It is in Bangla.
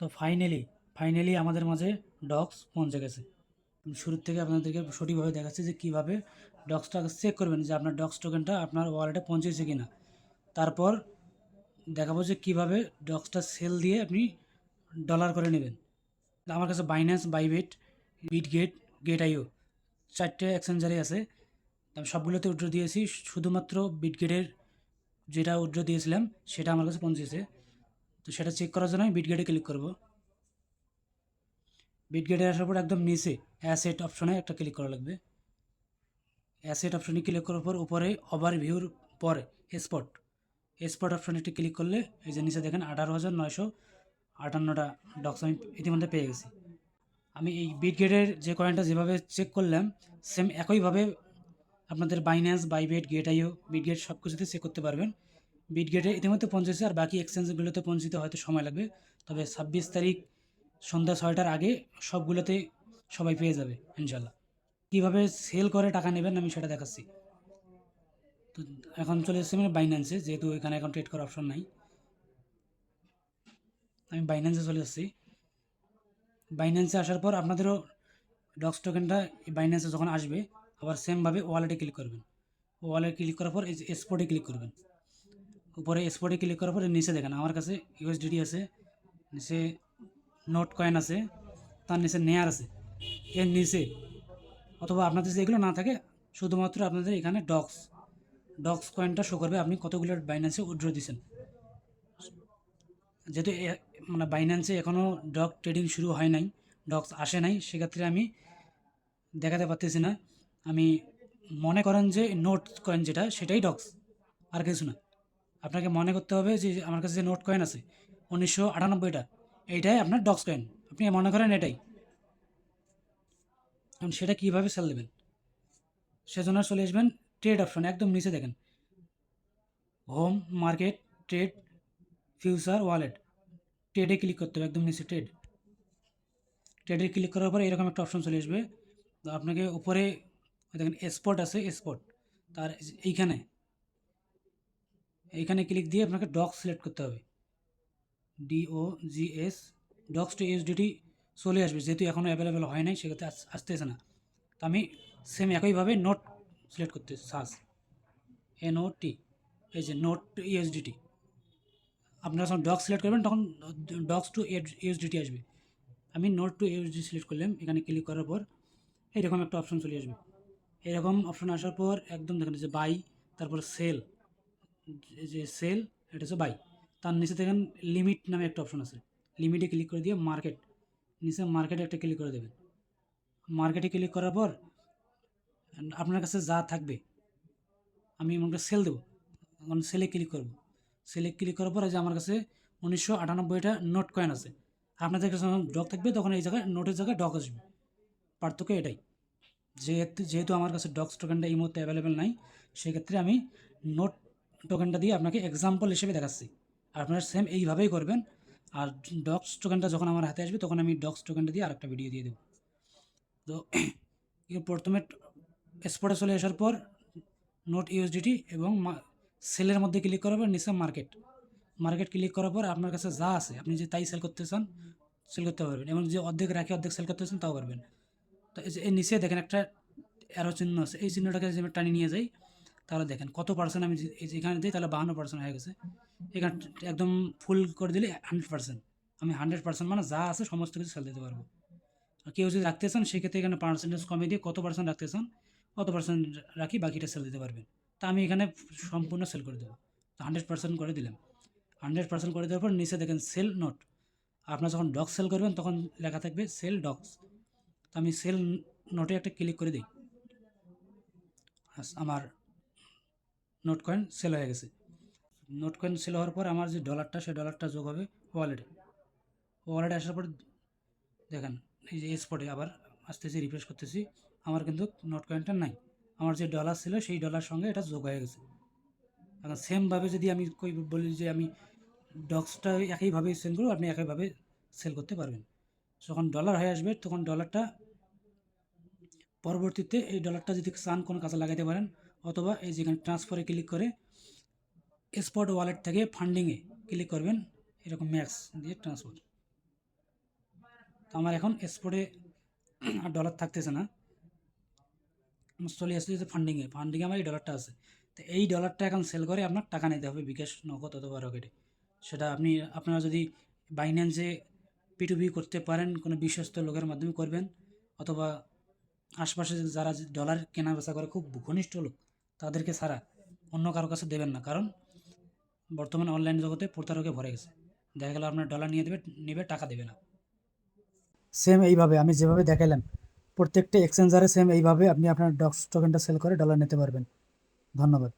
তো ফাইনালি ফাইনালি আমাদের মাঝে ডগস পৌঁছে গেছে। শুরুর থেকে আপনাদেরকে সঠিকভাবে দেখাচ্ছি যে কীভাবে ডগসটা চেক করবেন যে আপনার ডগস টোকেনটা আপনার ওয়ালেটে পৌঁছেছে কি না তারপর দেখাবো যে কীভাবে ডগসটা সেল দিয়ে আপনি ডলার করে নেবেন। আমার কাছে Binance Bybit Bitget Gate IO চারটে এক্সচেঞ্জারে আছে। আমি সবগুলোতে উইড্রো দিয়েছি, শুধুমাত্র বিটগেটের যেটা উইড্রো দিয়েছিলাম, সেটা আমার কাছে পৌঁছেছে। তো সেটা চেক করার জন্য আমি বিটগেটে ক্লিক করব। বিটগেটে আসার পর একদম নিচে অ্যাসেট অপশনে একটা ক্লিক করা লাগবে। অ্যাসেট অপশনে ক্লিক করার পর উপরে ওভার ভিউর পরে স্পট স্পট অপশনে একটি ক্লিক করলে এই যে নিচে দেখেন আঠারো হাজার নয়শো আটান্নটা ডক্স আমি ইতিমধ্যে পেয়ে গেছি। আমি এই বিটগেটের যে কয়েনটা যেভাবে চেক করলাম সেম একইভাবে আপনাদের Binance Bybit Gate IO Bitget সব কিছুতে চেক করতে পারবেন। বিটগেটে ইতিমধ্যে পৌঁছেছে আর বাকি এক্সচেঞ্জগুলোতে পৌঁছতে হয়তো সময় লাগবে। তবে ছাব্বিশ তারিখ সন্ধ্যা ছয়টার আগে সবগুলোতে সবাই পেয়ে যাবে ইনশাল্লাহ কীভাবে সেল করে টাকা নেবেন আমি সেটা দেখাচ্ছি। তো এখন চলে এসেছি মানে বাইন্যান্সে যেহেতু এখানে এখন ট্রেড করার অপশন নাই। আমি বাইন্যান্সে চলে এসেছি। বাইন্যান্সে আসার পর আপনাদেরও ডক্স টোকেনটা বাইন্যান্সে যখন আসবে, আবার সেমভাবে ওয়ালেটে ক্লিক করবেন। ওয়ালেটে ক্লিক করার পর এই যে স্পটে ক্লিক করবেন। উপরে স্পটে ক্লিক করার পরে নিচে দেখেন, আমার কাছে ইউএসডিটি আছে, নিচে নোট কয়েন আছে, তার নিচে নেয়ার আছে, এর নিচে। অথবা আপনাদের যদি এগুলো না থাকে, শুধুমাত্র আপনাদের এখানে ডক্স ডক্স কয়েনটা শো করবে, আপনি কতগুলো বাইন্যান্সে উইড্রো দিয়েছেন। যেহেতু মানে বাইন্যান্সে এখনও ডগ ট্রেডিং শুরু হয় নাই ডগস আসে নাই, সেক্ষেত্রে আমি দেখাতে পারতেছি না। আমি মনে করেন যে নোট কয়েন যেটা, সেটাই ডগস আর কিছু না। আপনাকে মনে করতে হবে যে আমার কাছে যে নোট কয়েন আছে, উনিশশো আটানব্বইটা, এইটাই আপনার ডক্স কয়েন। আপনি মনে করেন এটাই। এখন সেটা কীভাবে সেল দেবেন? সেজন্য চলে আসবেন ট্রেড অপশন একদম নিচে দেখেন। Home market trade future wallet ট্রেডে ক্লিক করতে হবে, একদম নিচে ট্রেড ট্রেডে ক্লিক করার পরে এরকম একটা অপশন চলে আসবে। আপনাকে উপরে, দেখেন স্পট আছে স্পট তার এইখানে এইখানে ক্লিক দিয়ে আপনাকে ডক সিলেক্ট করতে হবে। D O G S docs to USDT চলে আসবে। যেহেতু এখনও অ্যাভেলেবেল হয় নাই, সেক্ষেত্রে আস- আসতেছে না। তো আমি সেম একইভাবে নোট সিলেক্ট করতে সার্চ এন ও টি এই যে নোট টু ইউএসডিটি আপনারা যখন ডক সিলেক্ট করবেন, তখন ডক্স টু ইউএসডিটি আসবে। আমি নোট টু ইউএসডি সিলেক্ট করলাম, এখানে ক্লিক করার পর এরকম একটা অপশন চলে আসবে। এরকম অপশন আসার পর একদম দেখেন যে বাই তারপর সেল যে সেল এটা হচ্ছে বাই তার নিচে দেখেন লিমিট নামে একটা অপশন আছে। লিমিটে ক্লিক করে দিয়ে মার্কেট নিচে মার্কেটে একটা ক্লিক করে দেবেন। মার্কেটে ক্লিক করার পর, আপনার কাছে যা থাকবে, আমি মনে সেল দেবো। তখন সেলে ক্লিক করব। সেলে ক্লিক করার পর যে আমার কাছে উনিশশো আটানব্বইটা নোট কয়েন আছে। আপনাদের কাছে যখন ডক থাকবে, তখন এই জায়গায় নোটের জায়গায় ডক আসবে। পার্থক্য এটাই। যেহেতু যেহেতু আমার কাছে ডক্স টোকেনটা এই মুহূর্তে অ্যাভেলেবেল নাই, সেক্ষেত্রে আমি নোট টোকেনটা দিয়ে আপনাকে এক্সাম্পল হিসেবে দেখাচ্ছি। আপনারা সেম এইভাবেই করবেন। আর ডক্স টোকেনটা যখন আমার হাতে আসবে, তখন আমি ডক্স টোকেনটা দিয়ে আরেকটা ভিডিও দিয়ে দেবো। তো প্রথমে স্পটে চলে আসার পর নোট ইউএসডিটি এবং সেলের মধ্যে ক্লিক করার পর নিচে মার্কেট মার্কেট ক্লিক করার পর আপনার কাছে যা আছে, আপনি যে তাই সেল করতে চান সেল করতে পারবেন। এবং যে অর্ধেক রাখি অর্ধেক সেল করতে চান, তাও পারবেন। তো এই নিচে দেখেন একটা অ্যারো চিহ্ন আছে। এই চিহ্নটাকে যদি টানি নিয়ে যাই তাহলে দেখেন কত পার্সেন্ট আমি এখানে দিই তাহলে বাহান্ন পার্সেন্ট হয়ে গেছে। এখানে একদম ফুল করে দিলে হান্ড্রেড পার্সেন্ট আমি হান্ড্রেড পার্সেন্ট মানে যা আছে সমস্ত কিছু সেল দিতে পারব। কেউ যদি রাখতে চান, সেক্ষেত্রে এখানে পার্সেন্টেজ কমে দিয়ে কত পার্সেন্ট রাখতে চান, কত পার্সেন্ট রাখি বাকিটা সেল দিতে পারবেন। তা আমি এখানে সম্পূর্ণ সেল করে দেবো। তো হান্ড্রেড পার্সেন্ট করে দিলাম। হান্ড্রেড পার্সেন্ট করে দেওয়ার পর নিচে দেখেন সেল নোট আপনার যখন ডক্স সেল করবেন, তখন লেখা থাকবে সেল ডক্স তো আমি সেল নোটে একটা ক্লিক করে দিই। আমার নোট কয়েন সেল হয়ে গেছে। নোট কয়েন সেল হওয়ার পর আমার যে ডলারটা, সেই ডলারটা যোগ হবে ওয়ালেটে। ওয়ালেটে আসার পর দেখেন, এই যে স্পটে আবার আসতেছি, রিফ্রেশ করতেছি। আমার কিন্তু নোট কয়েনটা নাই। আমার যে ডলার ছিল, সেই ডলার সঙ্গে এটা যোগ হয়ে গেছে। এখন সেমভাবে যদি আমি কই বলি যে আমি ডক্সটা একইভাবে সেল করব, আপনি একইভাবে সেল করতে পারবেন। যখন ডলার হয়ে আসবে, তখন ডলারটা পরবর্তীতে এই ডলারটা যদি চান কোনো কাজে লাগাতে পারেন অথবা এই যেখানে ট্রান্সফারে ক্লিক করে স্পট ওয়ালেট থেকে ফান্ডিংয়ে ক্লিক করবেন, এরকম ম্যাক্স দিয়ে ট্রান্সফার তো আমার এখন স্পটে ডলার থাকতেছে না। চলে আসতেছে ফান্ডিংয়ে ফান্ডিংয়ে আমার এই ডলারটা আছে। তো এই ডলারটা এখন সেল করে আপনার টাকা নিতে হবে, বিকাশ, নগদ অথবা রকেটে। সেটা আপনি, আপনারা যদি বাইন্যান্সে পিটুবি করতে পারেন, কোনো বিশ্বস্ত লোকের মাধ্যমে করবেন, অথবা আশপাশে যারা ডলার কেনা বেচা করে, খুব ঘনিষ্ঠ লোক তাদেরকে ছাড়া অন্য কারও কাছে দেবেন না। কারণ বর্তমানে অনলাইন জগতে প্রতারকে ভরে গেছে। দেখা গেল আপনার ডলার নিয়ে দেবে, নেবে, টাকা দেবে না। সেম এইভাবে আমি যেভাবে দেখালাম প্রত্যেকটা এক্সচেঞ্জারে সেম এইভাবে আপনি আপনার ডক্স টোকেনটা সেল করে ডলার নিতে পারবেন। ধন্যবাদ।